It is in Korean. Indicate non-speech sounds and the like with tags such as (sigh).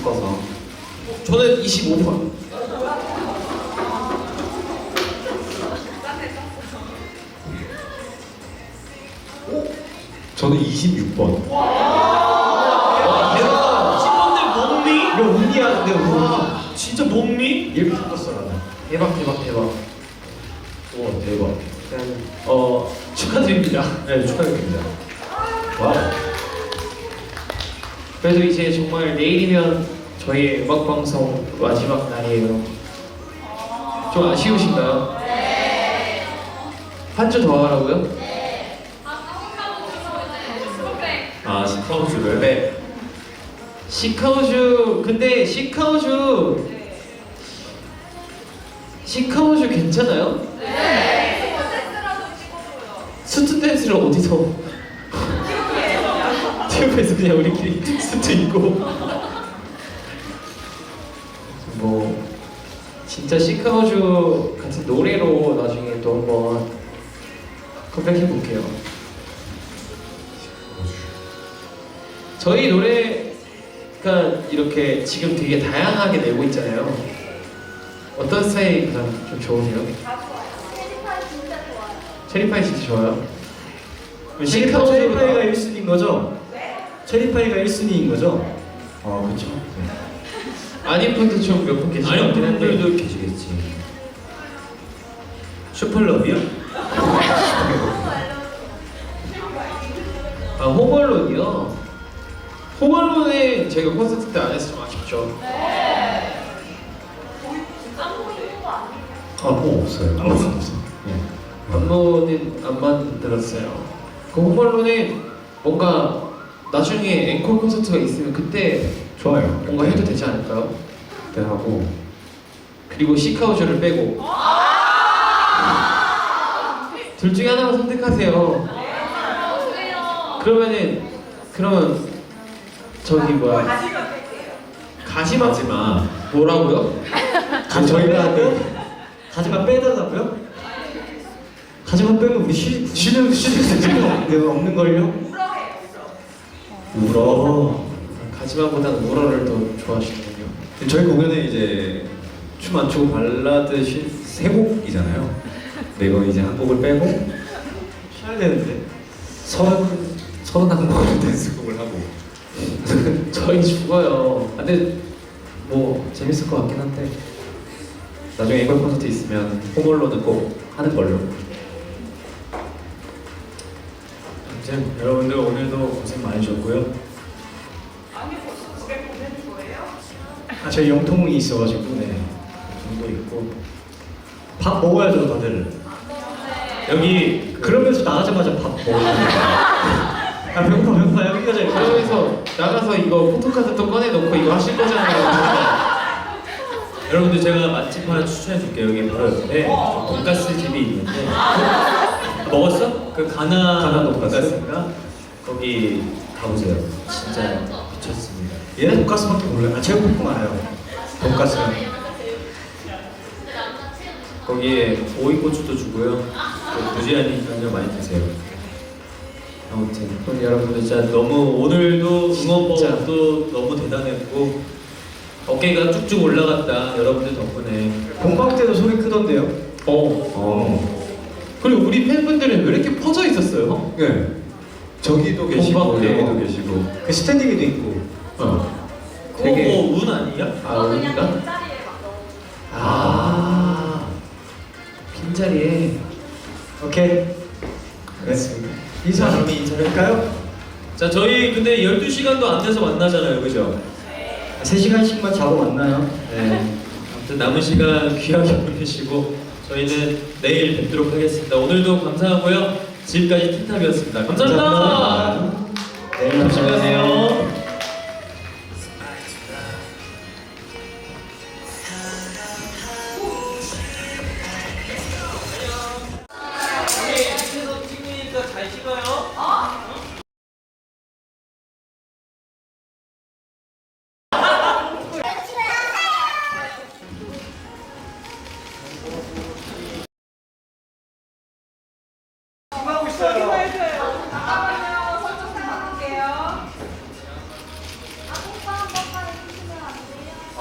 섞어서 저는 25번. 저는 26번 와 대박. 10번들 몸미? 이거 운이야 근데 운. 와 진짜 몸미? 이렇게 섞었어 나는. 대박 대박 대박. 와 대박 어 축하드립니다. 네 축하드립니다. 와우 그래도 이제 정말 내일이면 저희 음악 방송 마지막 날이에요. 좀 아쉬우신가요? 네. 한 주 더 하라고요? 아 시카우즈를 네. 시카우슈 근데 시카우슈 시카우슈 괜찮아요? 네. 스투 댄스를 어디서? TV에서 그냥 우리끼리 스투 입고 뭐 진짜 시카우슈 같은 노래로 나중에 또 한번 컴백해 볼게요. 저희 노래가 이렇게 지금 되게 다양하게 내고 있잖아요. 어떤 스타일이 가장 좀 좋으세요? 체리파이 진짜 좋아요. 체리파, 체리파이가 나- 1순위인 거죠? 체리파이가 1순위인 거죠? 어 그렇죠. 아닌 분도 좀몇 분 계시긴 아니 한데 분들도 계시겠지 슈퍼러비요? 아 홈얼론이요? 홈얼론에 제가 콘서트 때안좀 아쉽죠. 아 뭐 없어요 아무것도 없어. 예. 안무는 안 만들었어요. 그 홈얼론에 뭔가 나중에 앵콜 콘서트가 있으면 그때 좋아요 뭔가 해도 되지 않을까요? 그때 하고 그리고 시카우즈를 빼고 둘 중에 하나만 선택하세요. 그러면은 그러면 저기 뭐야 가시마 마지막 뭐라고요? 가 저희가 그 가지마 빼달라고요? 가지마 빼면 우리 쉬, 쉬는 쉬는 없는 없는 걸요? 울어. 가시마보다는 우러를 더 좋아하시는군요. 저희 공연에 이제 춤 안 추고 발라드 시- 세 곡이잖아요 근데 이거 이제 한 곡을 빼고 쉬어야 되는데. 서른 서른 한 곡을 (laughs) 댄스곡을 하고 (laughs) 저희 죽어요. 아, 근데 뭐 재밌을 것 같긴 한데 나중에 앵콜 콘서트 있으면 홈얼로는 꼭 하는 걸로 아무튼 여러분들 오늘도 고생 많으셨고요. 아 저희 영통이 있어가지고 네 정도 있고 밥 먹어야죠 다들. 여기 그러면서 나가자마자 밥 먹어야 (laughs) 아 배고파 배고파 여기 가자 여기 가자. 그러면서 나가서 이거 포토카드 또 꺼내놓고 이거 하실 거잖아요. 여러분들 제가 맛집 하나 추천해 줄게요. 여기 바로 옆에 돈가스 집이 있는데 그- 먹었어? 그 가나 가나 돈가스? 돈가스인가? 거기 가보세요. 진짜 미쳤습니다. 얘는 돈가스밖에 몰라요. 아 제육볶음 알아요. 돈가스랑 거기에 오이고추도 주고요. 그 부지런히 면을 많이 드세요. 아무튼 그럼 여러분들 진짜 너무 오늘도 응원법도 너무 대단했고 어깨가 쭉쭉 올라갔다 여러분들 덕분에 본방 때도 소리 크던데요? 어. 어. 그리고 우리 팬분들은 왜 이렇게 퍼져 있었어요? 네 저기도 계시고 때. 여기도 계시고 그 스탠딩에도 있고 어. 되게- 뭐운 아니야? 아, 우리가? 아, 빈자리에. 오케이. 그랬습니다. 인사 그럼 인사할까요? 자 저희 근데 12시간도 안 돼서 만나잖아요. 그죠? 3시간씩만 자고 만나요? 네. 아무튼 남은 시간 귀하게 보내시고 저희는 내일 뵙도록 하겠습니다. 오늘도 감사하고요. 지금까지 틴탑이었습니다. 감사합니다. 감사합니다. 내일 조심히 가세요